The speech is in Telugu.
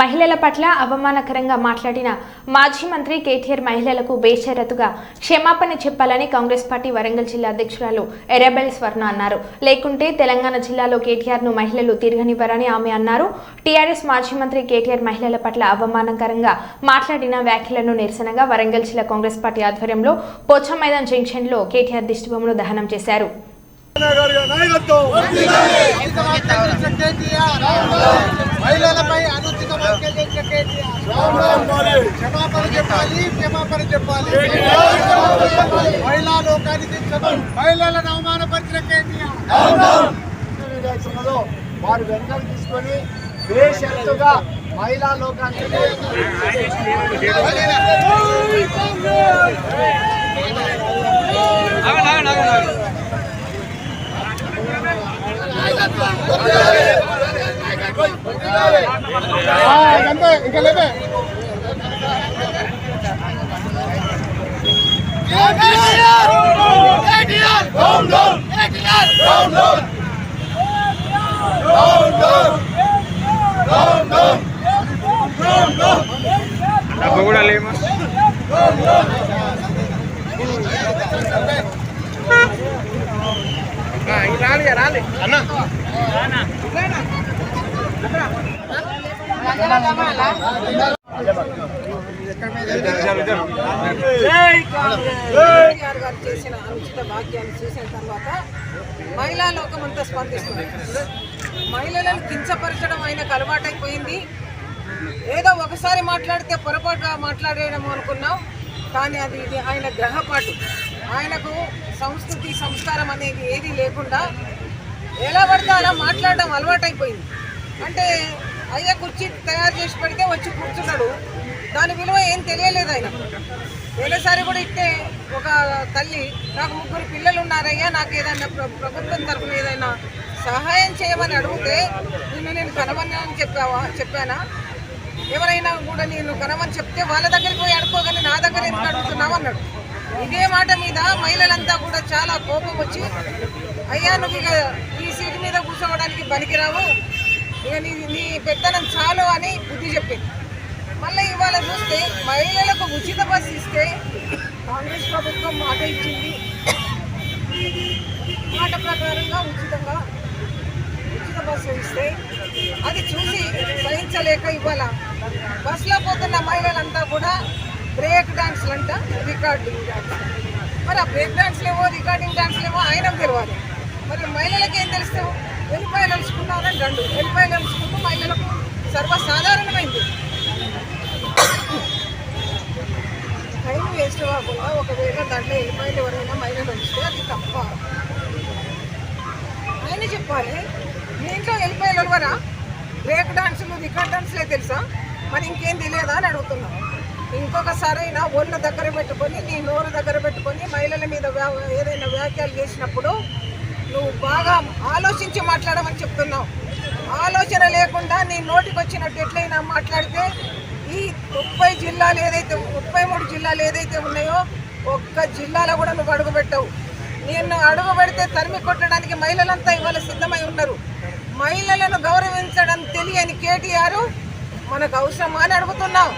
మహిళల పట్ల అవమానకరంగా మాట్లాడిన మాజీ మంత్రి కేటీఆర్ మహిళలకు బేషరతుగా క్షమాపణ చెప్పాలని కాంగ్రెస్ పార్టీ వరంగల్ జిల్లా అధ్యక్షురాలు ఎర్రబెల్ స్వర్ణ అన్నారు. లేకుంటే తెలంగాణ జిల్లాలో కేటీఆర్ను మహిళలు తిరగనివ్వరని ఆమె అన్నారు. టీఆర్ఎస్ మాజీ మంత్రి కేటీఆర్ మహిళల పట్ల అవమానకరంగా మాట్లాడిన వ్యాఖ్యలను నిరసనగా వరంగల్ జిల్లా కాంగ్రెస్ పార్టీ ఆధ్వర్యంలో పోచా మైదాన్ జంక్షన్లో కేటీఆర్ దిష్టిబొమ్మను దహనం చేశారు. మహిళలపై అనుచిత వ్యాఖ్యలు చేసిన కేటీఆర్ రామ్ గారి క్షమాపణ చెప్పాలి క్షమాపణ చెప్పాలి. మహిళా లోకానికి మహిళలను అవమానపరిచిన కేటీఆర్. వారు వెనకాల తీసుకొని బేషరతుగా మహిళా లోకానికి అంతే ఇంకా లేవే డబ్బు కూడా లేమా రాలి రాలి అన్న. కేటీఆర్ గారు చేసిన అనుచిత వాక్యాన్ని చూసిన తర్వాత మహిళా లోకం అంతా స్పందిస్తుంది మహిళలను కించపరచడం ఆయనకు అలవాటైపోయింది ఏదో ఒకసారి మాట్లాడితే పొరపాటుగా మాట్లాడేయడం అనుకున్నాం. కానీ అది ఇది ఆయన గ్రహపాటు. ఆయనకు సంస్కృతి సంస్కారం అనేది ఏది లేకుండా ఎలా పడితే అలా మాట్లాడడం అలవాటైపోయింది. అంటే అయ్యా కుర్చీ తయారు చేసి పెడితే వచ్చి కూర్చున్నాడు. దాని విలువ ఏం తెలియలేదు ఆయన. వేరేసారి కూడా ఇట్టే ఒక తల్లి నాకు ముగ్గురు పిల్లలు ఉన్నారయ్యా నాకు ఏదైనా ప్రభుత్వం తరఫున ఏదైనా సహాయం చేయమని అడిగితే నిన్ను నేను కనమని అని చెప్పావా చెప్పానా? ఎవరైనా కూడా నేను కనమని చెప్తే వాళ్ళ దగ్గరికి పోయి అడుకోగానే నా దగ్గర ఎందుకు అడుగుతున్నావు అన్నాడు. ఇదే మాట మీద మహిళలంతా కూడా చాలా కోపం వచ్చి అయ్యా నువ్వు ఇక ఈ సీటు మీద కూర్చోవడానికి పనికిరావు ఇక నీ నీ పెత్తనం చాలు అని బుద్ధి చెప్పింది. మళ్ళీ ఇవాళ చూస్తే మహిళలకు ఉచిత బస్సు ఇస్తే కాంగ్రెస్ ప్రభుత్వం మాట ఇచ్చింది. మాట ప్రకారంగా ఉచితంగా ఉచిత బస్సు ఇస్తే అది చూసి సహించలేక ఇవాళ బస్సులో పోతున్న మహిళలంతా కూడా బ్రేక్ డాన్స్లు అంట రికార్డింగ్ డాన్స్ మరి ఆ బ్రేక్ డాన్స్లేమో రికార్డింగ్ డాన్స్లేమో ఆయనకు తెలియాలి మరి మహిళలకు ఏం తెలుస్తావు వెల్లిపాయలు అలుచుకున్నారని రెండు. వెల్లిపాయలు అలుచుకుంటూ మహిళలకు సర్వసాధారణమైంది. టైం వేస్ట్ కాకుండా ఒకవేళ దాంట్లో వెళ్ళిపోయిన ఎవరైనా మహిళలు వస్తే అది తప్ప. ఆయన చెప్పాలి మీ ఇంట్లో వెళ్ళిపోయి ఎవరా బ్రేక్ డాన్సులు రికార్డ్ డాన్సులే తెలుసా? మరి ఇంకేం తెలియదా అని అడుగుతున్నాం. ఇంకొకసారి అయినా ఒళ్ళు దగ్గర పెట్టుకొని నీ నోరు దగ్గర పెట్టుకొని మహిళల మీద వ్యా- ఏదైనా వ్యాఖ్యలు చేసినప్పుడు నువ్వు బాగా ఆలోచించి మాట్లాడమని చెప్తున్నావు. ఆలోచన లేకుండా నీ నోటికి వచ్చినట్టు ఎట్లయినా మాట్లాడితే ఈ ముప్పై జిల్లాలు ఏదైతే ముప్పై మూడు జిల్లాలు ఏదైతే ఉన్నాయో ఒక్క జిల్లాలో కూడా నువ్వు అడుగు పెట్టావు. నిన్ను అడుగు పెడితే తరిమి కొట్టడానికి మహిళలంతా ఇవాళ సిద్ధమై ఉన్నారు. మహిళలను గౌరవించడం తెలియని కేటీఆర్ మనకు అవసరమా అని అడుగుతున్నావు.